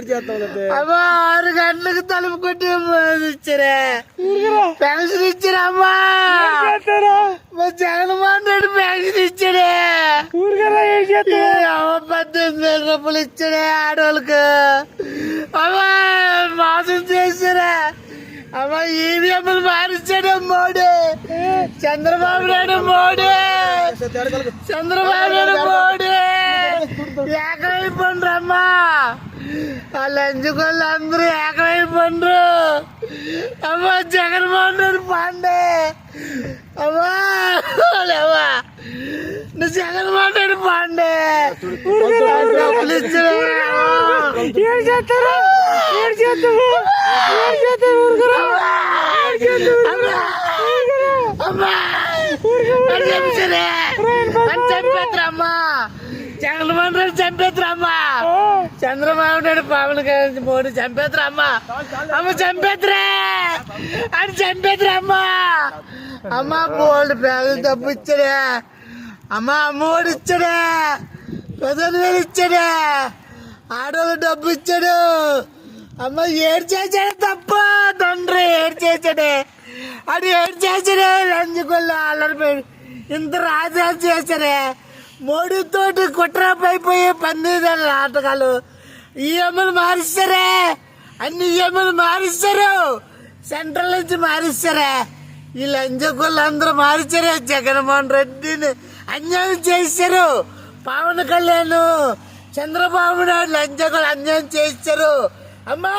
అయిపోయింది ఏడు చేస్తాం అమ్మా ఆరు గంటలకు తలుపు కొట్టి ఇచ్చారే పెన్షన్ ఇచ్చారా అమ్మా మా జగన్మోహన్ రెడ్డి పెన్షన్ ఇచ్చాడే ఏ అమ్మ పద్దెనిమిది వేల రూపాయలు ఇచ్చాడే ఆడవాళ్ళకు అమ్మా మోసం చేశారా అమ్మ ఈవీఎంలు మారించాడు మోడీ చంద్రబాబు నాయుడు మోడీ చంద్రబాబు నాయుడు మోడీ ఏకమైపోండ్రు అమ్మా ఆ లంచుకోళ్ళు అందరూ ఏకమైపోండ్రు అమ్మా జగన్మోహన్ రెడ్డి పాండే. అమ్మా లేవా నువ్వు జగన్మోహన్ రెడ్డి పాండే. డబ్బులు ఇచ్చిన ఏడు చేస్తారు? ఏడు చేస్తావు ఏడు చేస్తావు ఊరుకురా? అమ్మా అని చెప్పారే చంపేద్దరమ్మా జగన్మోహన్ రెడ్డి చంపేద్దరమ్మా చంద్రబాబు నాయుడు పవన్ కళ్యాణ్ మోడీ చంపేద్దరమ్మా అమ్మ. చంపేద్దరే. అని చంపేద్దరమ్మా అమ్మ. బోల్డ్ పేదలు డబ్బు ఇచ్చాడే. అమ్మ అమ్మఒడి ఇచ్చాడే. పదిహేను వేలు ఇచ్చాడే. ఆడవాళ్ళు డబ్బు ఇచ్చాడు. అమ్మ ఏడు చేశాడు తప్ప తండ్రి ఏడు చేసాడే అది ఏడు చేశాడే లంచుకొల్లు అల్లరిపోయి ఇంత రాజాలు చేశాడే. మోడీతోటి కుట్రపైపోయి పందిదారు నాటకాలు. ఈఎంఐలు మారిస్తారే? అన్ని ఈఎంఐలు మారిస్తారు. సెంట్రల్ నుంచి మారిస్తారే? ఈ లంచగొల్లు అందరూ మార్చారే జగన్మోహన్ రెడ్డిని అన్యాయం చేశారు పవన్ కళ్యాణ్ చంద్రబాబు నాయుడు లంచగొల్లు అన్యాయం చేశారు అమ్మా!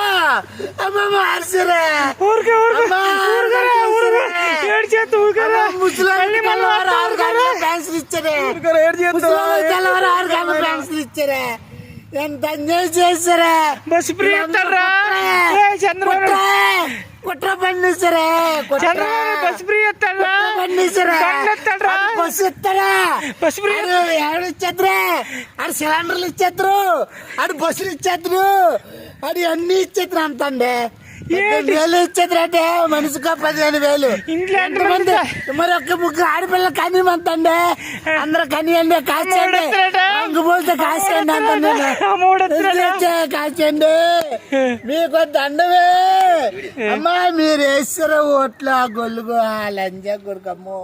అమ్మ మార్చరే అమ్మా, ఇచ్చారే? తెల్లవారు ఆరు గంటలకు పెన్షన్ ఇచ్చారే? ఎంత అన్యాయం చేశారే? బస్సు ఫ్రీ ఇస్తారా చంద్రబాబు కుట్ర పండిస్తారే చంద్రబాబు బస్సు ఫ్రీ ఇస్తారా పండిస్తారా? బస్సు ఇస్తాడా? బస్సు ఫ్రీ ఆడు ఇచ్చేద్దరే? ఆడు సిలిండర్లు ఇచ్చేద్దరు. ఆడు బస్సులు ఇచ్చేద్దరు. ఆడు అన్ని ఇచ్చేద్దరు అంత అండి పద్దెనిమిది వేలు ఇచ్చేద్దరంటే మనిషిగా పదిహేను వేలు. ఇంట్లో ఎంతమంది? మరి ఒక్క ముగ్గురు ఆడపిల్ల కనీ అంతండి అందరూ కనియండి కాసేయండి? రంగు పోతే కాసేయండి? తెచ్చే కాచండి మీకు దండవే అమ్మా మీరు వేస్తారు ఓట్లు గొల్లుగు ఆ లంజా కొడుకమ్మో